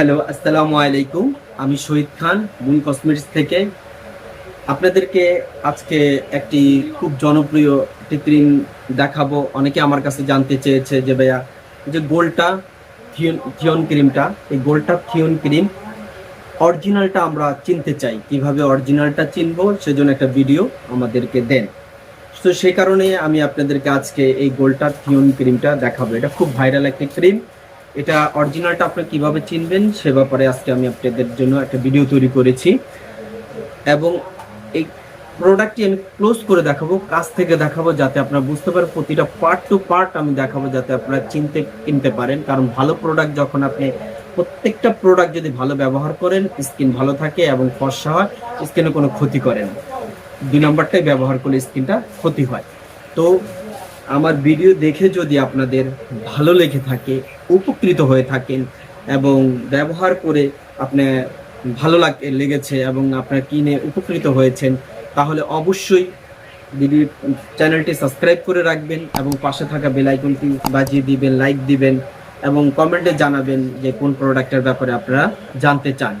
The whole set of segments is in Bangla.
হ্যালো, আসসালামু আলাইকুম। আমি শহীদ খান বুন কসমেটিক্স থেকে। আপনাদেরকে আজকে একটি খুব জনপ্রিয় একটি ক্রিম দেখাবো। অনেকে আমার কাছে জানতে চেয়েছে যে, ভাইয়া যে গোলটা, থিয়ন থিয়ন ক্রিমটা, এই গোলটা থিয়ন ক্রিম, অরিজিনালটা আমরা চিনতে চাই। কীভাবে অরিজিনালটা চিনবো, সেজন্য একটা ভিডিও আমাদেরকে দেন। তো সেই কারণে আমি আপনাদেরকে আজকে এই গোলটা থিয়ন ক্রিমটা দেখাবো। এটা খুব ভাইরাল একটি ক্রিম। এটা অরিজিনালটা আপনি কীভাবে চিনবেন, সে ব্যাপারে আজকে আমি আপনাদের জন্য একটা ভিডিও তৈরি করেছি। এবং এই প্রোডাক্টটি আমি ক্লোজ করে দেখাবো, কাছ থেকে দেখাবো, যাতে আপনারা বুঝতে পারেন প্রতিটা পার্ট টু পার্ট আমি দেখাবো, যাতে আপনারা চিনতে, কিনতে পারেন। কারণ ভালো প্রোডাক্ট যখন আপনি প্রত্যেকটা প্রোডাক্ট যদি ভালো ব্যবহার করেন স্কিন ভালো থাকে এবং ফর্সা হয় স্কিনে কোনো ক্ষতি করে না। দুই নম্বরটাই ব্যবহার করলে স্কিনটা ক্ষতি হয়। তো আমার ভিডিও দেখে যদি আপনাদের ভালো লেগে থাকে, উপকৃত হয়ে থাকেন এবং ব্যবহার করে আপনি ভালো লাগে লেগেছে এবং আপনার কিনে উপকৃত হয়েছেন, তাহলে অবশ্যই ভিডিও চ্যানেলটি সাবস্ক্রাইব করে রাখবেন এবং পাশে থাকা বেল আইকনটি বাজিয়ে দিবেন লাইক দিবেন এবং কমেন্টে জানাবেন যে কোন প্রোডাক্টের ব্যাপারে আপনারা জানতে চান।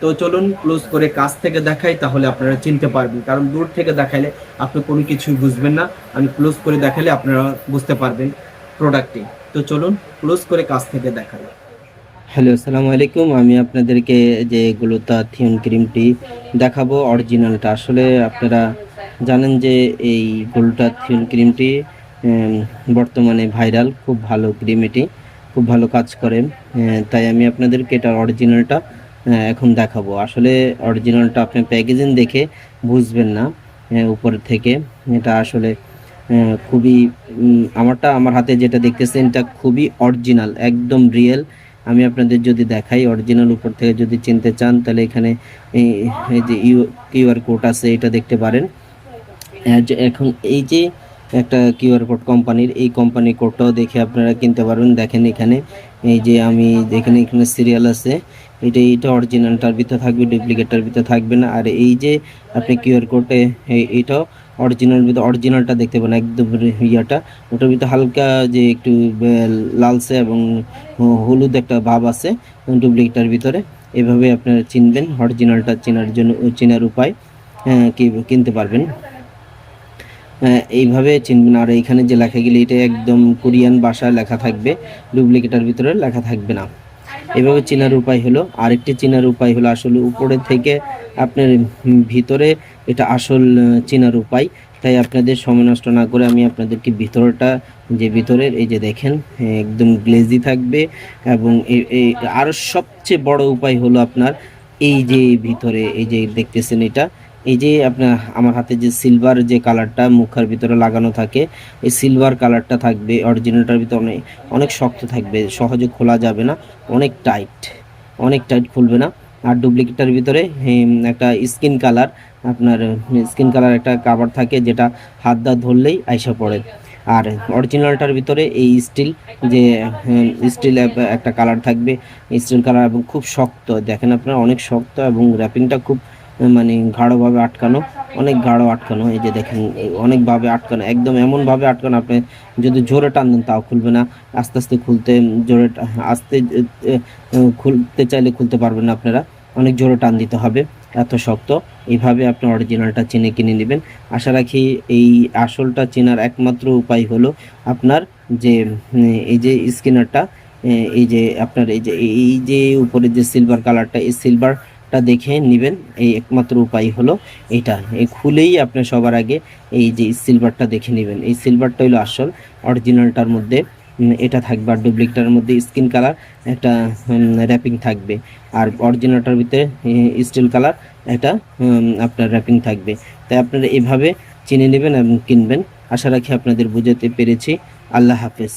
তো চলুন ক্লোজ করে কাছ থেকে দেখাই, তাহলে আপনারা চিনতে পারবেন। কারণ দূর থেকে দেখাইলে আপনি কোনো কিছুই বুঝবেন না। আমি ক্লোজ করে দেখালে আপনারা বুঝতে পারবেন প্রোডাক্টটি তো চলুন ক্লোজ করে কাছ থেকে দেখাই। হ্যালো আসসালামু আলাইকুম। আমি আপনাদেরকে যে গ্লুতা থিয়ন ক্রিমটি দেখাবো অরিজিনালটা আসলে আপনারা জানেন যে এই গ্লুটা থিয়ন ক্রিমটি বর্তমানে ভাইরাল খুব ভালো ক্রিম এটি। খুব ভালো কাজ করে। তাই আমি আপনাদেরকে এটার অরিজিনালটা এখন দেখাবো। আসলে অরিজিনালটা আপনি প্যাকেজিং দেখে বুঝবেন না আহ, উপর থেকে। এটা আসলে খুবই আমারটা আমার হাতে যেটা দেখতেছেন এটা খুবই অরিজিনাল একদম রিয়েল আমি আপনাদের যদি দেখাই অরিজিনাল উপর থেকে যদি চিনতে চান তাহলে এখানে এই যে ইউ কিউআর কোড আছে এটা দেখতে পারেন। এখন এই যে একটা কিউআর কোড কোম্পানির এই কোম্পানি কোডটাও দেখে আপনারা কিনতে পারবেন। দেখেন এখানে এই যে আমি এখানে এখানে সিরিয়াল আছে, এটা এইটা অরিজিনালটার ভিতরে থাকবে ডুপ্লিকেটটার ভিতরে থাকবে না। আর এই যে আপনি কিউআর কোডে এইটাও অরিজিনাল ভিতরে অরিজিনালটা দেখতে পাবেন একদম ইয়াটা। ওটার ভিতরে হালকা যে একটু লালসে এবং হলুদ একটা ভাব আছে ডুপ্লিকেটার ভিতরে। এভাবে আপনারা চিনবেন অরিজিনালটা চেনার জন্য, চেনার উপায় কি কিনতে পারবেন। এইভাবে চিনবেন। আর এইখানে যে লেখাগুলি এটা একদম কোরিয়ান ভাষায় লেখা থাকবে। ডুপ্লিকেটার ভিতরে লেখা থাকবে না। এভাবে চেনার উপায় হলো। আরেকটি চেনার উপায় হলো আসলে উপরে থেকে আপনার ভিতরে এটা আসল চেনার উপায়। তাই আপনাদের সময় নষ্ট না করে আমি আপনাদেরকে ভিতরটা, যে ভিতরের, এই যে দেখেন, একদম গ্লেজি থাকবে। এবং আরও সবচেয়ে বড় উপায় হলো আপনার, এই যে ভিতরে, এই যে দেখতেছেন এটা এই যে আপনার আমার হাতে যে সিলভার যে কালারটা মুখার ভিতরে লাগানো থাকে, এই সিলভার কালারটা থাকবে অরিজিনালটার ভিতরে অনেক অনেক শক্ত থাকবে, সহজে খোলা যাবে না, অনেক টাইট অনেক টাইট খুলবে না। আর ডুপ্লিকেটটার ভিতরে একটা স্কিন কালার আপনার স্কিন কালার একটা কাভার থাকে যেটা হাত দা ধরলেই আইসা পড়ে। আর অরিজিনালটার ভিতরে এই স্টিল যে স্টিল একটা কালার থাকবে স্টিল কালার এবং খুব শক্ত, দেখেন আপনারা অনেক শক্ত এবং র্যাপিংটা খুব মানে গাঢ়ভাবে আটকানো, অনেক গাঢ় আটকানো, এই যে দেখেন অনেকভাবে আটকানো, একদম এমনভাবে আটকানো, আপনি যদি জোরে টান দেন তাও খুলবে না। আস্তে আস্তে খুলতে, জোরে আস্তে খুলতে চাইলে খুলতে পারবেন না আপনারা। অনেক জোরে টান দিতে হবে, এত শক্ত। এইভাবে আপনি অরিজিনালটা চিনে কিনে নেবেন। আশা রাখি এই আসলটা চেনার একমাত্র উপায় হলো আপনার যে এই যে স্কিনারটা এই যে আপনার এই যে এই যে উপরে যে সিলভার কালারটা এই সিলভারটা দেখে নেবেন। এই একমাত্র উপায় হলো এটা এই খুলেই আপনি সবার আগে এই যে সিলভারটা দেখে নেবেন। এই সিলভারটা হলো আসল অরিজিনালটার মধ্যে। এটা থাকবে আর ডুপ্লিকেটার মধ্যে স্কিন কালার একটা র্যাপিং থাকবে। আর অরিজিনালটার ভিতরে স্টিল কালার একটা আপনার র্যাপিং থাকবে। তাই আপনারা এভাবে চিনে নেবেন এবং কিনবেন। আশা রাখি আপনাদের বুঝাতে পেরেছি। আল্লাহ হাফেজ।